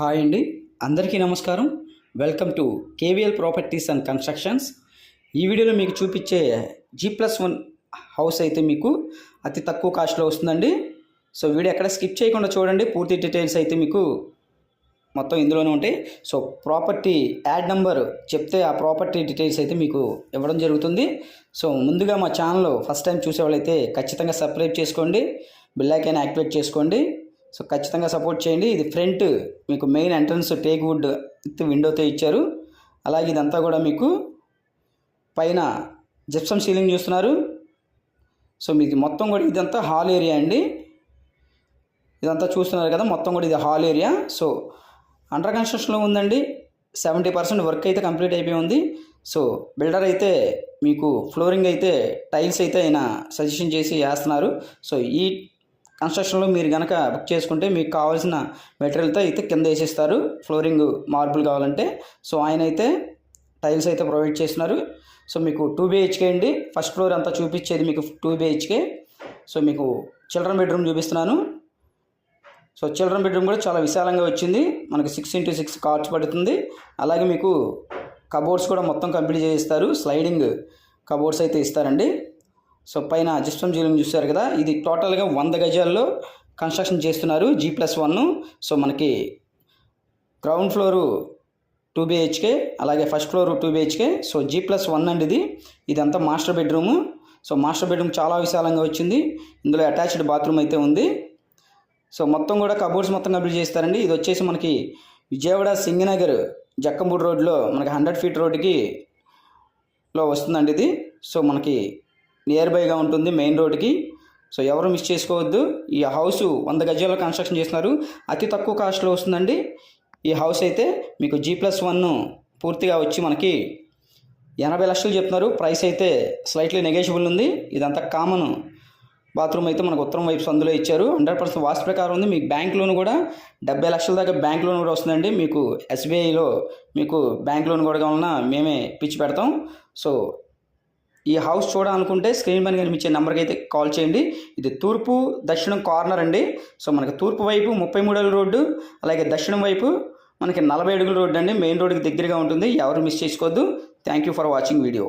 Hi అండి. అందరికీ నమస్కారం. Welcome to K V L properties and constructions. ఈ వీడియోలో మీకు చూపించే జీ ప్లస్ వన్ హౌస్ అయితే మీకు అతి తక్కువ కాస్ట్లో వస్తుందండి. సో వీడియో ఎక్కడ స్కిప్ చేయకుండా చూడండి. పూర్తి డీటెయిల్స్ అయితే మీకు మొత్తం ఇందులోనే ఉంటాయి. సో ప్రాపర్టీ యాడ్ నెంబర్ చెప్తే ఆ ప్రాపర్టీ డీటెయిల్స్ అయితే మీకు ఇవ్వడం జరుగుతుంది. సో ముందుగా మా ఛానల్ ఫస్ట్ టైం చూసేవాళ్ళైతే ఖచ్చితంగా సబ్స్క్రైబ్ చేసుకోండి. బిల్ యాక్టివేట్ చేసుకోండి. సో ఖచ్చితంగా సపోర్ట్ చేయండి. ఇది ఫ్రంట్ మీకు మెయిన్ ఎంట్రన్స్ టేక్ వుడ్ విండోతో ఇచ్చారు. అలాగే ఇదంతా కూడా మీకు పైన జిప్సమ్ సీలింగ్ చూస్తున్నారు. సో మీకు మొత్తం కూడా ఇదంతా హాల్ ఏరియా అండి. ఇదంతా చూస్తున్నారు కదా మొత్తం కూడా ఇది హాల్ ఏరియా సో అండర్ కన్స్ట్రక్షన్లో ఉందండి. సెవెంటీ పర్సెంట్ వర్క్ అయితే కంప్లీట్ అయిపోయి ఉంది. సో బిల్డర్ అయితే మీకు ఫ్లోరింగ్ అయితే టైల్స్ అయితే ఆయన సజెషన్ చేసి వేస్తున్నారు. సో ఈ కన్స్ట్రక్షన్లో మీరు కనుక బుక్ చేసుకుంటే మీకు కావాల్సిన మెటీరియల్తో అయితే కింద వేసేస్తారు. ఫ్లోరింగ్ మార్బుల్ కావాలంటే. సో ఆయన అయితే టైల్స్ అయితే ప్రొవైడ్ చేస్తున్నారు. సో మీకు టూ బిహెచ్కే అండి. ఫస్ట్ ఫ్లోర్ అంతా చూపించేది మీకు two B H K. So మీకు చిల్డ్రన్ బెడ్రూమ్ చూపిస్తున్నాను. సో చిల్డ్రన్ బెడ్రూమ్ కూడా చాలా విశాలంగా వచ్చింది. మనకి సిక్స్ ఇంటూ సిక్స్ కార్డ్స్ పడుతుంది. అలాగే మీకు కబోర్డ్స్ కూడా మొత్తం కంప్లీట్ చేయిస్తారు స్లైడింగ్ కబోర్డ్స్ అయితే ఇస్తారండి. సో పైన జిస్టమ్ జీలింగ్ చూస్తారు కదా ఇది టోటల్గా వంద గజాల్లో కన్స్ట్రక్షన్ చేస్తున్నారు జీ ప్లస్ వన్ సో మనకి ground floor two B H K అలాగే first floor two B H K so G plus one అండి ఇది ఇదంతా master bedroom so master bedroom చాలా విశాలంగా వచ్చింది. ఇందులో అటాచ్డ్ బాత్రూమ్ అయితే ఉంది. సో మొత్తం కూడా కబోర్డ్స్ మొత్తం కంప్లీట్ చేస్తారండి. ఇది వచ్చేసి మనకి విజయవాడ సింగనగర్ జక్కంపూడి రోడ్లో మనకి హండ్రెడ్ ఫీట్ రోడ్డుకి లో వస్తుందండి ఇది. సో మనకి నియర్ బైగా ఉంటుంది మెయిన్ రోడ్కి సో ఎవరు మిస్ చేసుకోవద్దు. ఈ హౌస్ వంద గజాల్లో కన్స్ట్రక్షన్ చేస్తున్నారు. అతి తక్కువ కాస్ట్లో వస్తుందండి. ఈ హౌస్ అయితే మీకు జీ ప్లస్ వన్ పూర్తిగా వచ్చి మనకి ఎనభై లక్షలు చెప్తున్నారు. ప్రైస్ అయితే స్లైట్లీ నెగేషియబుల్ ఉంది. ఇదంతా కామన్ బాత్రూమ్ అయితే మనకు ఉత్తరం వైపు సందులో ఇచ్చారు. హండ్రెడ్ పర్సెంట్ వాస్తు ప్రకారం ఉంది. మీకు బ్యాంక్ లోన్ కూడా డెబ్బై లక్షల దాకా బ్యాంక్ లోన్ కూడా వస్తుందండి. మీకు ఎస్బీఐలో మీకు బ్యాంక్ లోన్ కూడా కావాలన్నా మేమే పిచ్చి పెడతాం. సో ఈ హౌస్ చూడాలనుకుంటే స్క్రీన్ పైన కనిపించే నెంబర్కి అయితే కాల్ చేయండి. ఇది తూర్పు దక్షిణం కార్నర్ అండి. సో మనకి తూర్పు వైపు ముప్పై మూడు అడుగుల రోడ్డు అలాగే దక్షిణం వైపు మనకి నలభై అడుగుల రోడ్డు అండి. మెయిన్ రోడ్డుకి దగ్గరగా ఉంటుంది. ఎవరు మిస్ చేసుకోవద్దు. Thank you for watching video